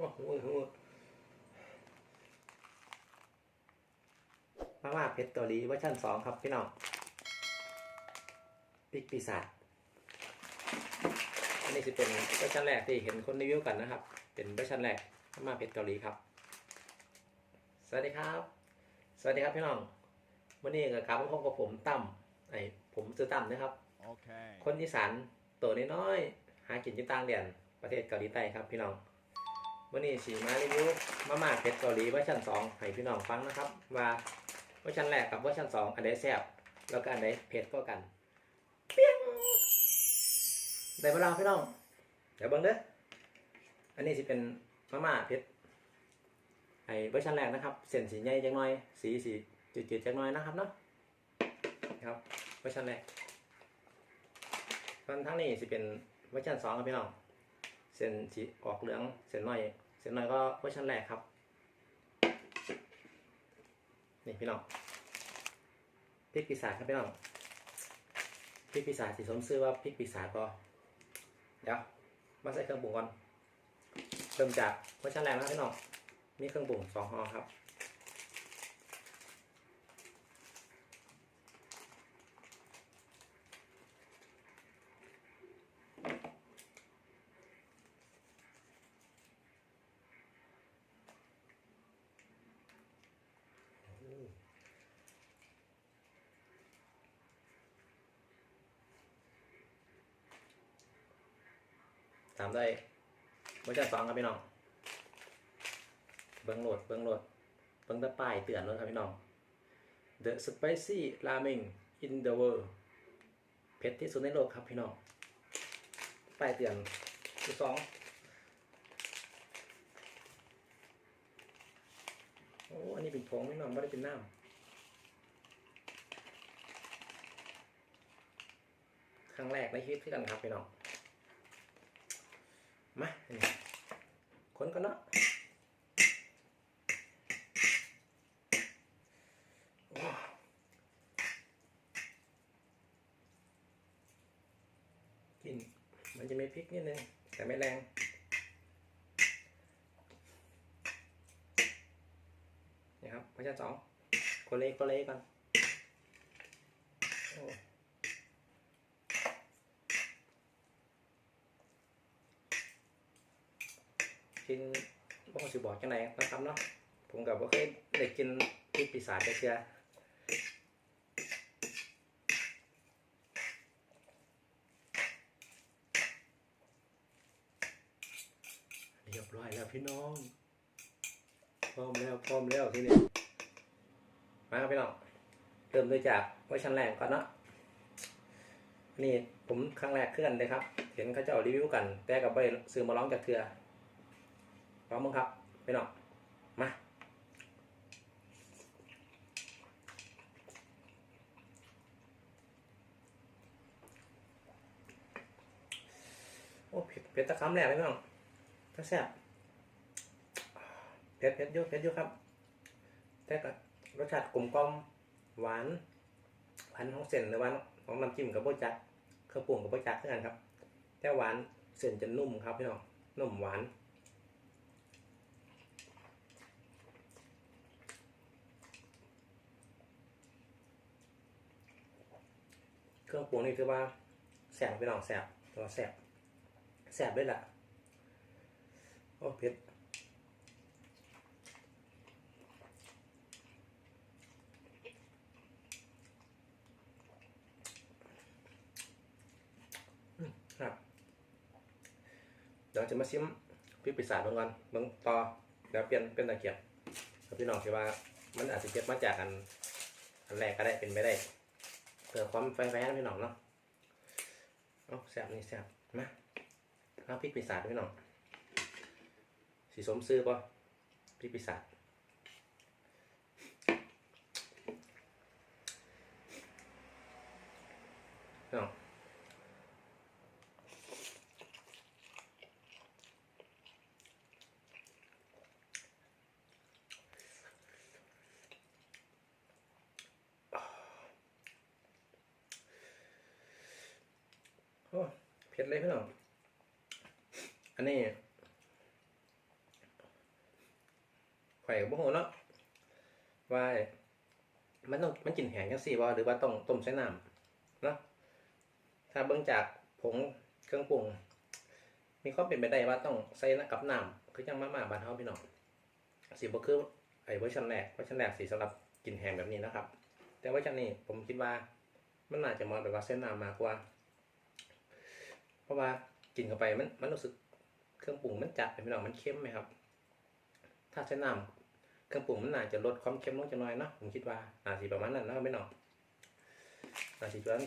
โอ้โหโอ้โหมาม่าเผ็ดเกาหลีเวอร์ชันสองครับพี่น้องพริกปีศาจอันนี้จะเป็นเวอร์ชันแรกที่เห็นคนรีวิวกันนะครับ เป็นเวอร์ชันแรกมาม่าเผ็ดเกาหลีครับ สวัสดีครับ สวัสดีครับพี่น้องวันนี้กับกลับมาพบกับผมตั้มไอผมซื้อตั้มนะครับ Okay. คนอีสานตัวน้อยๆหากินที่ต่างแดนประเทศเกาหลีใต้ครับพี่น้อง วันนี้สีมารีวิวมาม่าเผ็ดเกาหลีเวอร์ชันสองให้พี่น้องฟังนะครับ ว่าเวอร์ชันแรกกับเวอร์ชันสองอันใดแซ่บแล้วก็อันใดเผ็ดก็กันเปี้ยงได้เวลาพี่น้องเดี๋ยวเบิ่งเด้ออันนี้สิเป็นมาม่าเผ็ดไอเวอร์ชันแรกนะครับ เส้นสีใหญ่จังหน่อย สีสีจืดๆจังหน่อยนะครับเนาะครับเวอร์ชันแรกส่วนทั้งนี้สิเป็นเวอร์ชันสองครับพี่น้อง เส้นสีออกเหลืองเส้นน้อยเส้นน้อยก็เวอร์ชันแรกครับ นี่พี่น้องพริกปีศาจครับพี่น้องพริกปีศาจสีสมซื้อว่าพริกปีศาจก็เดี๋ยวมาใส่เครื่องปรุงก่อนเริ่มจากเวอร์ชันแรกนะพี่น้องมีเครื่องปรุงสองห่อครับ ตามด้เวอร์ชันสองครับพี่น้อง เบิ้งโหลด เบิ้งโหลด เบิ้งตะป้ายเตือนเลยครับพี่น้อง The spicy ramen in the world เผ็ดที่สุดในโลกครับพี่น้องป้ายเตือนที่สองโอ้ อันนี้เป็นผงพี่น้องไม่ได้เป็นน้ำครั้งแรกในชีวิตที่กันครับพี่น้อง มาคนกันเนาะกลินมันจะมีพริกนิดนึงแต่ไม่แรงนี่ครับพระเจ้าสองโคเล่โคเล่ก่อนโอ้ กินบ่สิบอกจังไหนนะครับเนาะผมกับว่าเคยได้กินพริกปีศาจไปเชื่อเรียบร้อยแล้วพี่น้อง พร้อมแล้วพร้อมแล้วทีนี้มาครับพี่น้องเริ่มด้วยจากวอร์ชันแรกก่อนเนาะนี่ผมครั้งแรกเคลื่อนเลยครับ เห็นเขาเจ้ารีวิวกัน แต่กับไปซื้อมาร้องจากเถื่อ พร้อมมั้งครับพี่น้องมาโอ้เผ็ดเผ็ดตะคำแรกเลยพี่น้องก็แซ่บเผ็ดเผ็ดอยุ่เผ็ดอยุ่ครับแต่ก็รสชาติกลมกล่อมหวานหวานของเส้นหรือหวานของน้ำจิ้มกับโบจักเครื่องปรุงกับโบจักเท่ากันครับ แต่หวานเส้นจะนุ่มครับพี่น้องนุ่มหวาน เครื่องปรุงนี่คือว่าแสบพี่น้องแสบตัวแสบแสบด้วยล่ะ โอ้เผ็ดครับเดี๋ยวจะมาชิมพริกปีศาจเบงก่อนเบิ่งต่อเดี๋ยวเปลี่ยนเป็นตะเกียบพี่น้องคิดว่า มันอาจจะเก็บมาจากอันอันแรกก็ได้เป็นไปได้ เพื่อความแฟร์พี่น้องเนาะเอาแซบนี่แซบมาเอาพริกปีศาจพี่น้องสีสมซื้อป่ะพริกปีศาจพี่น้อง โอ้ เผ็ดเลยพี่น้อง อันนี้ข่อยก็บ่ฮู้เนาะว่ามันต้องมันกินแห้งจังซี่บ่หรือว่าต้องต้มใส่น้ำเนาะถ้าเบิ่งจากผงเครื่องปรุง มีความเป็นไปได้ว่าต้องใส่กับน้ำคือจังมาม่าบานเฮาพี่น้องสิบ่คือไอ้เวอร์ชันแรกเวอร์ชันแรกสิสำหรับกินแห้งแบบนี้นะครับ แต่เวอร์ชันนี้ผมคิดว่ามันน่าจะเหมาะแบบว่าเส้นน้ำมากกว่า เพราะว่ากินเข้าไปมันมันรู้สึกเครื่องปรุงมันจัดไปพี่น้องมันเค็มไหมครับ ถ้าใช้น้ำเครื่องปรุงมันน่าจะลดความเค็มลงจะน้อยเนาะผมคิดว่าอาจสิประมาณนั้นนะพี่น้องอาจสิชวน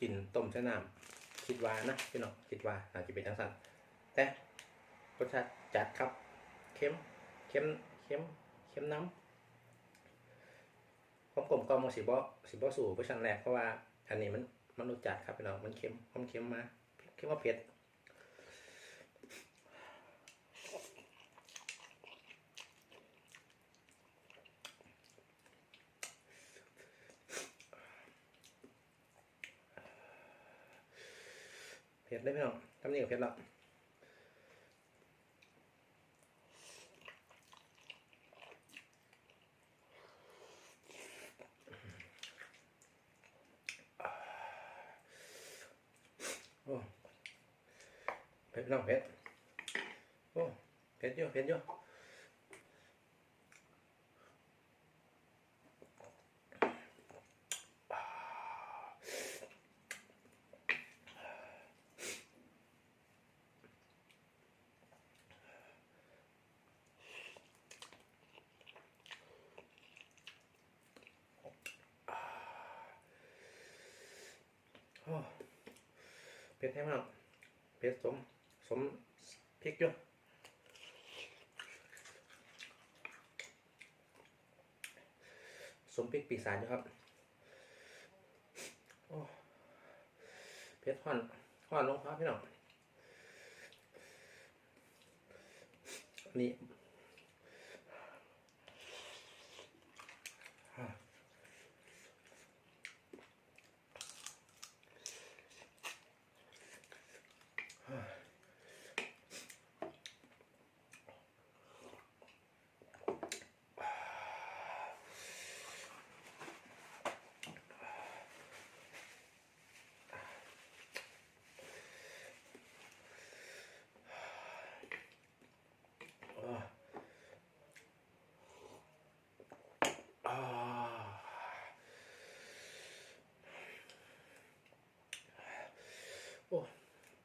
กินต้มใช้น้ำคิดว่านะพี่น้องคิดว่าอาจจะเป็นจังสันแต่รสชาติจัดครับเค็มเค็มเค็มเค็มน้ำความกลมกล่อมของสิบสิบสู่เวอร์ชันแรกเพราะว่าอันนี้มัน มันรสจัดครับพี่น้องมันเค็มความเค็มมาเค็มว่าเผ็ดเผ็ดได้ไหมน้องทำนี่กับเผ็ดแล้ว ผ็ดพี่น้องเผ็ดโอ้เผ็ดเยอะเผ็ดเยอะโอ้เผ็ดแห้งมากเผ็ดสม สมพริกเยอะสมพริกปีศาจอยู่ครับโอ้เผ็ดห่อนห่อนลงครับพี่น้องนี่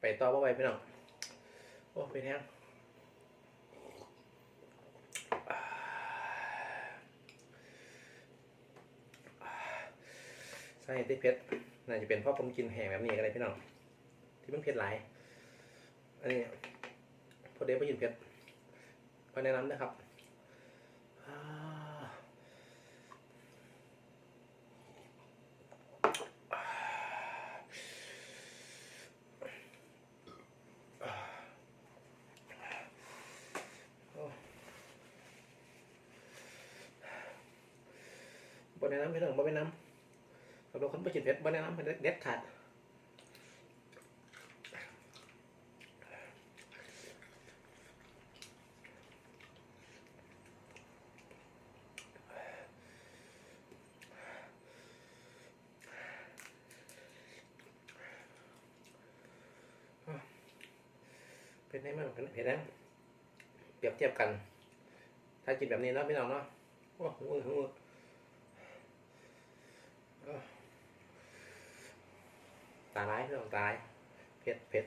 ไปต่อว่าไปพี่น้องโอ้เป็นแห้งอ่าใช่ที่เพชรน่าจะเป็นเพราะผมกินแห้งแบบนี้ก็ได้พี่น้องที่มันเผ็ดหลายอันนี้พอเดฟไปกินเผ็ดพอแนะนำนะครับ บนในน้ำพี่น้องบนในน้ำสำหรับคนไปกินเผ็ดบนในน้ำเด็ดขาดเผ็ดได้ไหมเผ็ดนะเปรียบเทียบกัน ถ้ากินแบบนี้เนาะพี่น้องเนาะโอ้โหโอ้โห ตาร้ายพี่องตายเผ็ดเผ็ด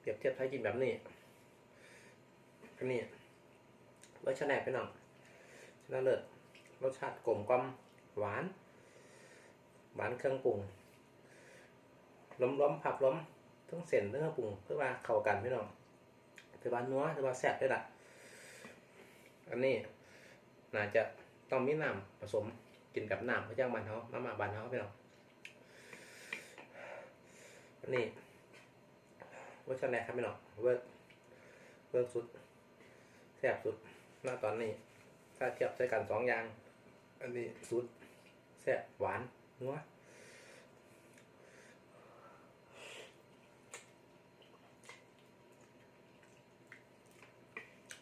เปรียบเทียบถ้ากินแบบนี้อันนี้รสชาติแนกพี่น้องชนะเลิศรสชาติกลมกล่อมหวาน หวานเครื่องปรุงล้มล้มๆผับล้ม ต้องเส้นเรื่องปรุงเพื่อว่าเข้ากันพี่น้องถือว่านัวถือว่าแซ่บด้วยล่ะอันนี้น่าจะต้องมีน้ำผสมกินกับน้ำพระเจ้าบานเฮามามาบานเฮาพี่น้องอันนี้เวอร์ชันแรกครับพี่น้องเวิร์เวิร์สุดแซ่บสุดณตอนนี้ ถ้าเทียบใช้กันสองอย่าง อันนี้สูตรแซ่บหวานนัว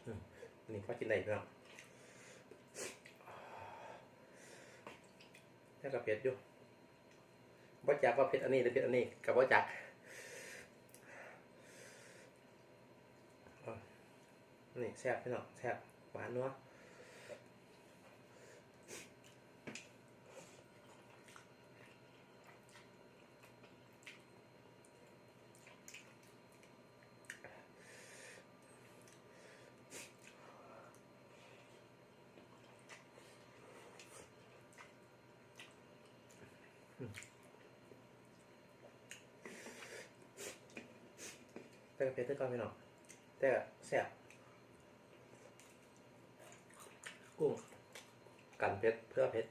อืม อันนี้พอกินได้พี่น้องแล้วก็เผ็ดอยู่บ่จักว่าเผ็ดอันนี้หรือเผ็ดอันนี้กับบ่จักนี่แซ่บพี่น้องแซ่บหวานนัว แต่ก็เผ็ดด้วยกันพี่น้องแต่ก็แซ่บกุ้งกันเผ็ดเพื่อเผ็ด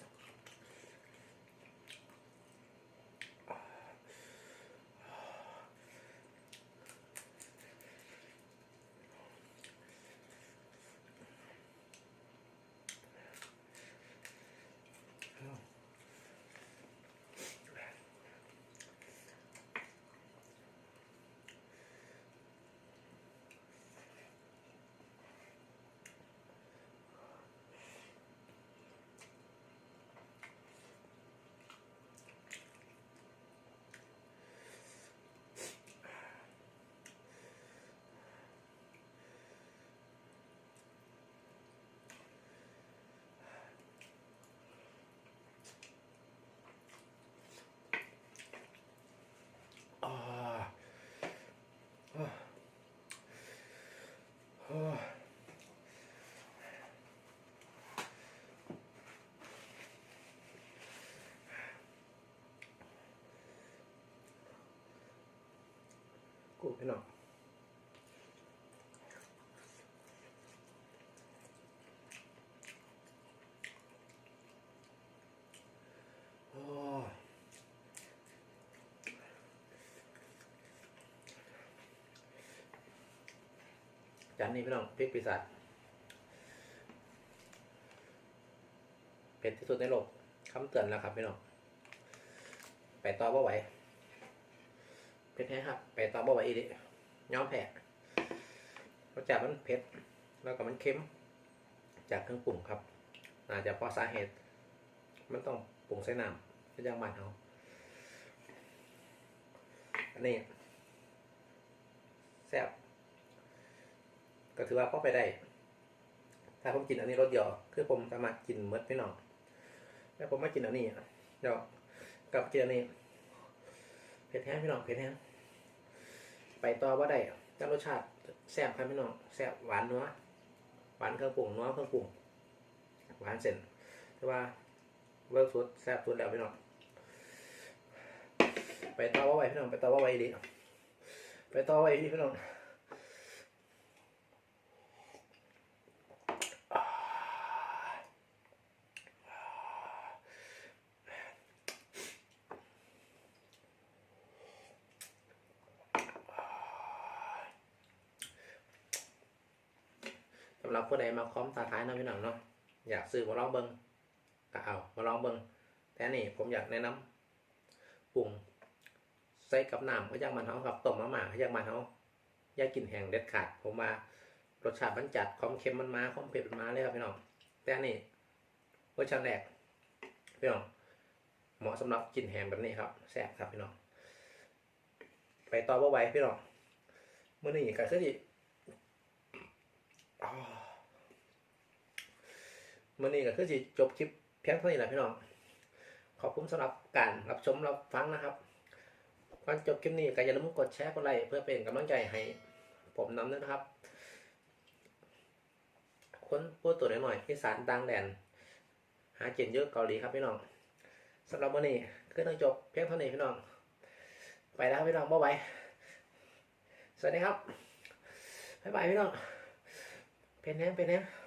กุ้งพี่น้องอ้ยจานนี้พี่น้องพริกปีศาจเผ็ดที่สุดในโลกคำเตือนแล้วครับพี่น้องไปต่อบ่าไหว เผ็ดแห้งครับไปต่อบ่ไหวอีดิย้อมแผลรสชาติมันเผ็ด แล้วก็มันเค็ม จากเครื่องปรุงครับอาจจะเพราะสาเหตุ มันต้องปรุงใส่น้ำก็ย่างบ้านเขาอันนี้แซ่บก็ถือว่าพอไปได้ ถ้าผมกินอันนี้รสเดียวคือผมสามารถกินเมดพี่น้องแล้วผมไม่กินอันนี้เดี๋ยวกับกินอันนี้เผ็ดแห้งพี่น้องเผ็ดแห้ง ไปต่อว่าได้แต่รสชาติแซ่บครับพี่น้องแซ่บหวานน้อหวานเครื่องปรุงน้อเครื่องปรุงหวานเส้นแต่ว่าเวิร์กสุดแซ่บสุดแล้วพี่น้องไปต่อว่าไว้พี่น้องไปต่อว่าไว้ดีไปต่อไว้ดีพี่น้อง สำหรับผู้ใดมา คอมตาท้ายนะพี่น้องเนาะอยากซื้อมาลองเบิงก็เอามาลองเบิงแต่นี่ผมอยากแนะนำปรุงใส่กับน้ำก็ย่างมันเฮากับต้มมะม่าก็ย่างมันเฮาอย่ากินแห้งเด็ดขาด ผมว่ารสชาติมันจัดความเค็มมันมาความเผ็ดมันมาเลยครับพี่น้องแต่นี่เวอร์ชันแรกพี่น้องเหมาะสำหรับกินแห้งแบบนี้ครับแซ่บครับพี่น้องไปต่อบ่ไหวพี่น้องมื้อนี้ก็คือสิอ๋อ มื่อนี้ก็คือสิจบคลิปเพียงเท่านี้แหละพี่น้อง ขอบคุณสำหรับการรับชมรับฟังนะครับก่อนจบคลิปนี้ก็อย่าลืมกดแชร์กดไลค์เพื่อเป็นกำลังใจให้ผมนำด้วยนะครับ คนพูดตัวหน่อยๆที่สารต่างแดน หากินเยอะเกาหลีครับพี่น้องสำหรับวันนี้คือต้องจบเพียงเท่านี้พี่น้อง ไปแล้วพี่น้องบ๊ายบายสวัสดีครับบ๊ายบายพี่น้องเป็นแน่เป็นแน่